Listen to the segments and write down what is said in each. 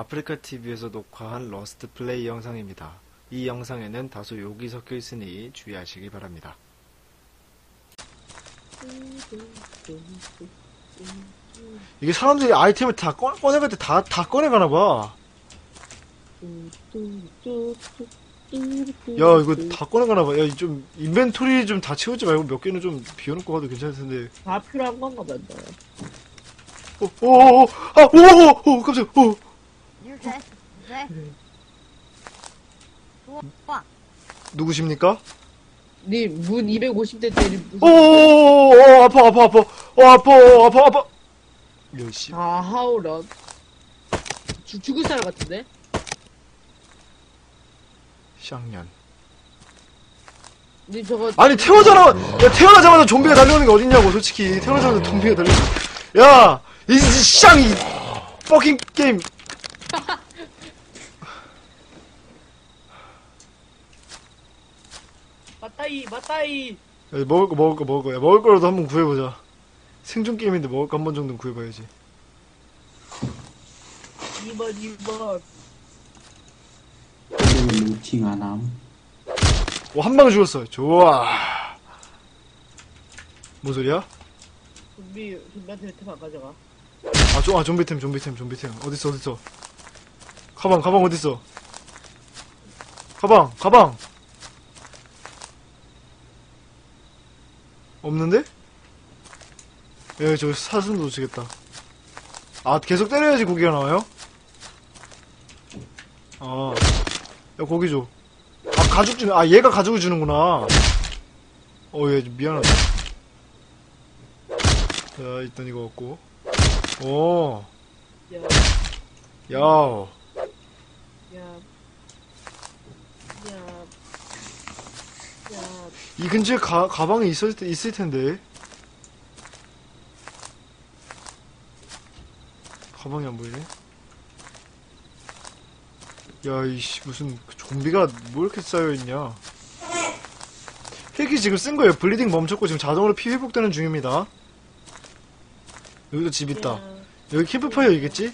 아프리카 TV에서 녹화한 러스트 플레이 영상입니다. 이 영상에는 다소 욕이 섞여 있으니 주의하시기 바랍니다. 이게 사람들이 아이템을 다 꺼, 꺼내갈 때 다, 다 꺼내가나 봐. 야, 이거 다 꺼내가나 봐. 야, 좀, 인벤토리 좀 다 채우지 말고 몇 개는 좀 비워놓고 가도 괜찮을 텐데. 다 필요한 건가 보다. 어, 오, 오, 오, 아, 오, 오, 오, 깜짝, 오. 네. 좋아. 누구십니까? 님, 문 250대 때리. 오, 오, 오, 아파, 아파, 아파. 어, 아파, 아파, 아파. 야, 씨. 아, 하우런. 죽, 죽을 사람 같은데? 쌍년. 님, 저거. 아니, 태어나자마자, 야, 태어나자마자 좀비가 달려오는 게 어딨냐고, 솔직히. 태어나자마자 좀비가 게. 야! 이, 이, 쌍, 이, 퍼킹 게임. 맞다이, 맞다이. 야, 먹을 거, 먹을 거, 먹을 거. 야, 먹을 거라도 한번 구해보자. 생존 게임인데 먹을 거 한 번 정도는 구해봐야지. 2번, 2번. 오늘 루팅 안 함. 오, 한 방에 죽었어. 좋아. 뭔 소리야? 좀비, 좀비한테 템 안 가져가. 아, 좀, 아, 좀비템, 좀비템, 좀비템. 어딨어, 어딨어. 가방, 가방 어딨어. 가방, 가방. 없는데? 예, 저 사슴도 주겠다. 아, 계속 때려야지 고기가 나와요? 아. 야, 고기 줘. 아, 가죽 주네. 아, 얘가 가죽을 주는구나. 어, 얘, 미안하다. 자, 일단 이거 얻고. 오. 야, 야, 야. 야. 야. 이 근처에 가, 가방이 있을, 테- 있을 텐데. 가방이 안 보이네. 야, 이씨, 무슨, 좀비가 뭐 이렇게 쌓여있냐. 헬기 지금 쓴 거예요. 블리딩 멈췄고 지금 자동으로 피 회복되는 중입니다. 여기도 집 있다. 야. 여기 캠프파이어 이겠지? 야.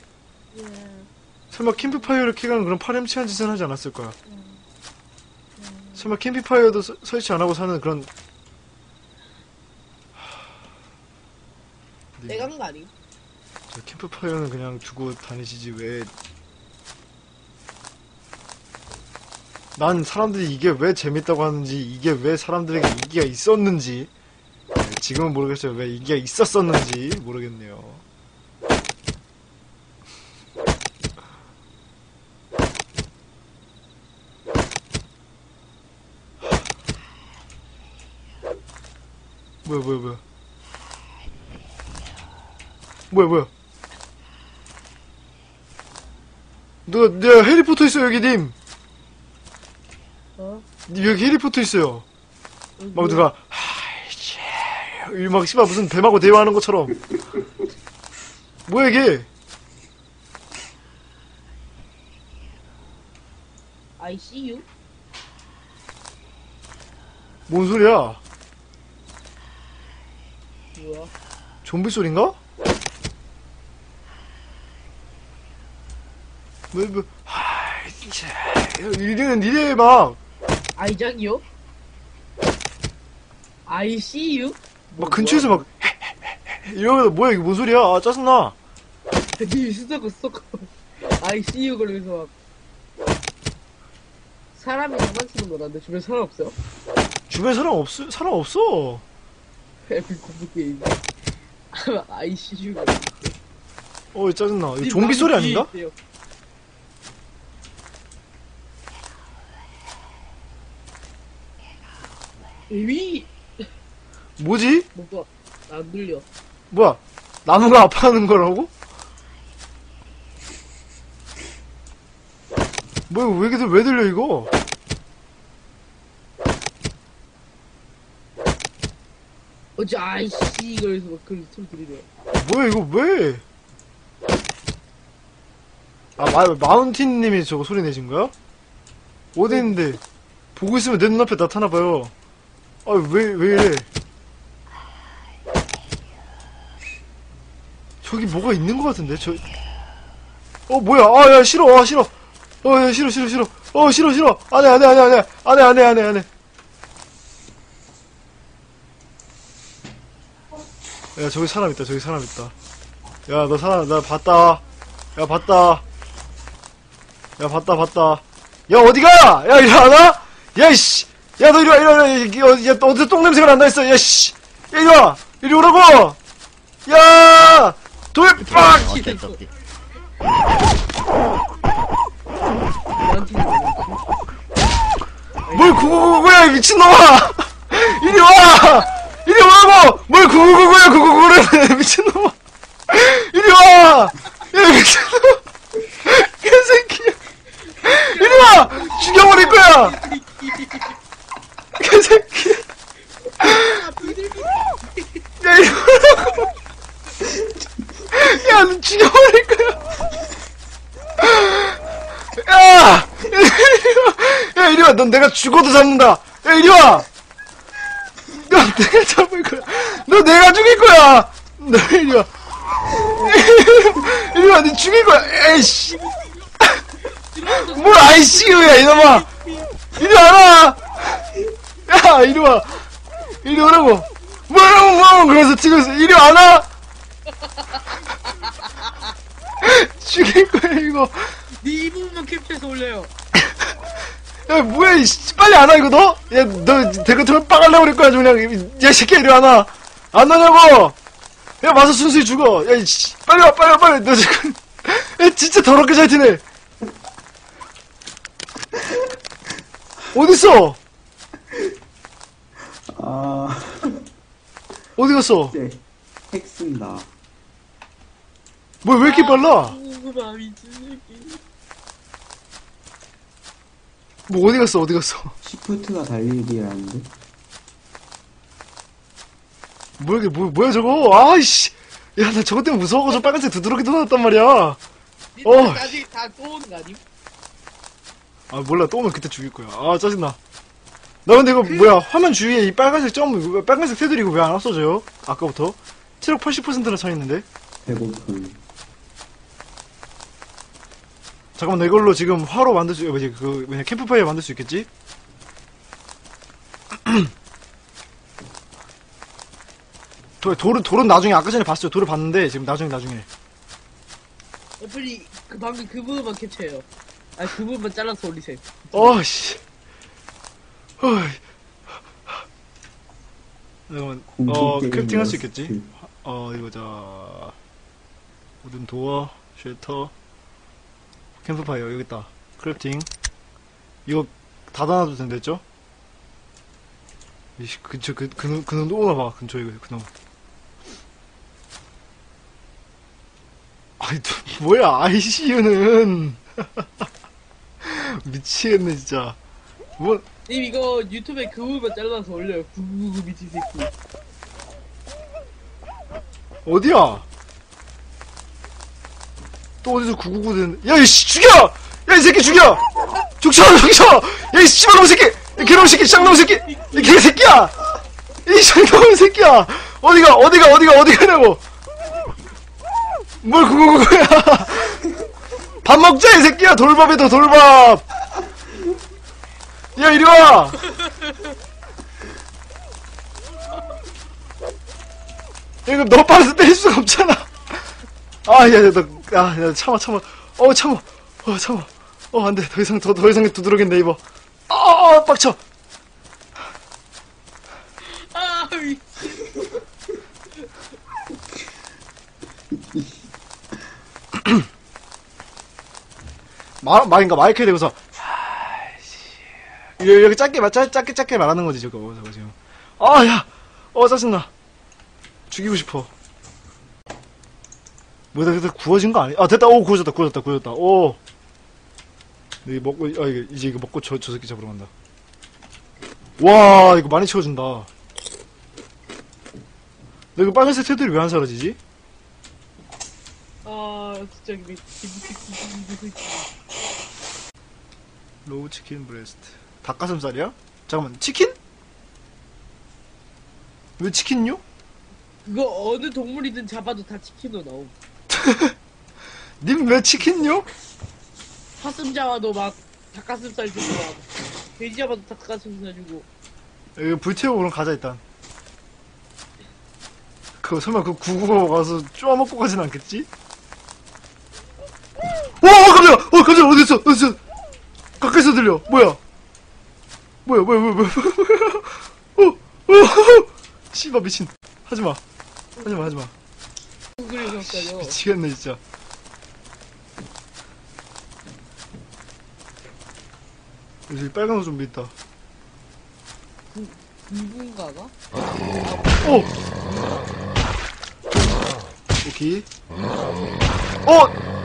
설마 캠프파이어를 켜가는 그런 파렴치한 짓은 하지 않았을 거야. 설마 캠프파이어도 서- 설치 안 하고 사는 그런. 내가 한 거 아니? 저 캠프파이어는 그냥 두고 다니시지 왜. 난 사람들이 이게 왜 재밌다고 하는지, 이게 왜 사람들에게 인기가 있었는지, 네, 지금은 모르겠어요. 왜 인기가 있었었는지 모르겠네요. 뭐야, 뭐야, 뭐야. 뭐야, 뭐야. 너, 야, 해리포터 있어, 여기, 님. 어? 님, 여기 해리포터 있어요. 막 누가, 하이씨, 이 막, 씨발, 무슨 뱀하고 대화하는 것처럼. 뭐야, 이게? I see you? 뭔 소리야? 뭐야? 좀비 소린가? 뭐, 뭐, 하이씨, 이래는 이래, 막, 아이작이요? I see you? 막 근처에서 막, 이러면서, 뭐야, 이게 뭔 소리야? 아, 짜증나. 니 스토커 스토커 I see you 그러면서 막 사람이 장난치는 거란데 주변 사람 없어요? 주변에 사람 없, 사람 없어. 에픽 공부 게임 you 어, 짜증나. 이거 좀비 소리 아닌가? 위 뭐지? 뭐가 안 들려 뭐야? 나무가 아파하는 거라고? 뭐야, 왜, 왜 들려, 이거? 어째 I see 그래서 막 그런 소리 들리네 뭐야, 이거 왜? 아, 마, 마운틴님이 저거 소리 내신 거야? 어디 있는데? 보고 있으면 내 눈앞에 나타나봐요. 아, 왜, 왜 이래? 저기 뭐가 있는 것 같은데? 저, 어, 뭐야. 아, 야, 싫어. 아, 싫어. 어, 야, 싫어, 싫어, 싫어. 어, 싫어, 싫어. 안 해, 안 해, 안 해, 안 해. 안 해, 안 해, 안 해, 안 해. 야, 저기 사람 있다, 저기 사람 있다. 야, 너 사람, 나 봤다. 야, 봤다. 야, 봤다, 봤다. 야, 어디가? 야, 이리 안 와? 야, 이씨. 야, 너 이리 와, 이리 와. 이리 와. 야, 어디서 똥냄새가 난다 했어. 야, 씨. 야, 이리 와. 이리 오라고. 야! 없지. 나한테 뭘 999구야, 이 미친놈아! 이리 와! 이리 오라고! 뭘 999구야, 999를! 미친놈아! 이리 와! 야, 미친놈아! 개새끼야! 이리 와! 죽여버릴 거야! 개새끼야! 야, 이리 오라고! 야, 너 죽여버릴 거야! 야! 이리 와! 야, 이리 와! 넌 내가 죽어도 잡는다! 야, 이리 와! 너 내가 잡을 거야! 너 내가 죽일 거야! 너 이리 와! 이리 와, 너 죽일 거야! 에이씨! 뭘 아이씨유야, 이놈아! 이리 와라! 야, 이리 와! 이리 오라고! 뭐라고, 뭐! 그래서 찍고 있어! 이리 와라! 죽일 거야, 이거! 네이 부분만 캡처해서 올려요. 야, 뭐야, 이 씨. 빨리 안 와, 이거 너? 야, 너, 대가통을 빠갈려고 그럴 거야, 아주 그냥. 이- 야, 이 새끼야, 이리 안 와. 안 나냐고! 야, 와서 순수히 죽어. 야, 이씨. 빨리 와, 빨리 와, 빨리. 너 지금. 야, 진짜 더럽게 잘 티네. 어딨어? 아, 어디 갔어? 네. 핵 쓴다. 뭐, 왜 이렇게 빨라? 우구마 미친 새끼. 뭐, 어디 갔어, 어디 갔어? 시프트가 달리기라는데? 뭐, 이게, 뭐, 뭐야, 저거? 아이씨. 야, 나 저것 때문에 무서워가지고 빨간색 두드러기 돋았단 말이야. 니 어. 나중에 다 쏘는 거 아님? 아 몰라 또 오면 그때 죽일 거야 아 짜증나 나 근데 이거 뭐야 화면 주위에 이 빨간색 점 이거 빨간색 테두리 이거 왜 안 없어져요? 아까부터 체력 80%나 차 있는데 배고픈. 잠깐만 나 이걸로 지금 화로 만들 수 뭐지 그 뭐냐 캠프파이어 만들 수 있겠지? 돌, 돌은 돌은 나중에 아까 전에 봤어요 돌을 봤는데 지금 나중에 나중에 어, 빨리 그 방금 그 부분만 캡처해요. 아니 그 부분만 잘라서 올리세요. 어씨 어이 잠깐만 어 크래프팅 할 수 있겠지? 어 이거 자 우든 도어 쉘터 캠프파이어 여기 있다 크래프팅 이거 닫아놔도 된댔죠? 이씨 근처 그 그놈 그놈 또 오나 봐 근처에 그- 그놈 아이 또 뭐야 ICU는 미치겠네 진짜 뭐 님 이거 유튜브에 그 부분만 잘라서 올려요. 구구구 미친 새끼. 어디야? 또 어디서 999 된, 야, 이 씨, 죽여! 야, 이 새끼 죽여! 죽쳐, 죽쳐! 야, 이 씨발놈 새끼! 이 개놈 새끼, 쌍놈 새끼! 이 개새끼야! 이 쌍놈 새끼야! 어디가, 어디가, 어디가, 어디 가냐고! 뭘 999야! 밥 먹자, 이 새끼야! 돌밥이다, 돌밥! 야, 이리 와! 이거 너무 빨라서 때릴 수가 없잖아. 아, 야, 야, 너, 아, 야, 참아, 참아. 어, 참아. 어, 참아. 어, 안 돼. 더 이상, 더, 더 이상 두드러겠네, 이거. 아, 아, 빡쳐. 아 미. 마, 마인가, 마이크에 대고서, 이렇게 짧게, 말- 짧, 짧게, 짧게 말하는 거지, 저거, 저거 지금. 아, 야! 어, 짜증나. 죽이고 싶어. 뭐야, 그래도 구워진 거 아니? 아, 됐다. 오, 구워졌다, 구워졌다, 구워졌다. 오. 네, 먹고, 아, 이게, 이제 이거 먹고 저, 저 새끼 잡으러 간다. 와, 이거 많이 채워준다. 너 이거 빨간색 테두리 왜안 사라지지? 아 진짜 미친 새끼. 로우 치킨 브레스트. 닭가슴살이야? 잠깐만, 치킨? 왜 치킨요? 그거 어느 동물이든 잡아도 다 치킨으로 나옴. 님 왜 치킨요? 사슴자와도 막 닭가슴살 주고 막 돼지 잡아도 닭가슴살 주고. 이거 불태우고 그럼 가자 일단. 그거 설마 그 구구가 가서 쪼아먹고 가진 않겠지? 와 어, 깜짝이야 어 깜짝이야 어딨어? 어딨어? 가까이서 들려. 뭐야? 뭐야 뭐야 뭐야 뭐야 뭐야? 어, 어, 씨발 미친. 하지마. 하지마 하지마 미치겠네 진짜 여기 빨간 옷 좀비 있다 누군가가? 오! 오케이. 어!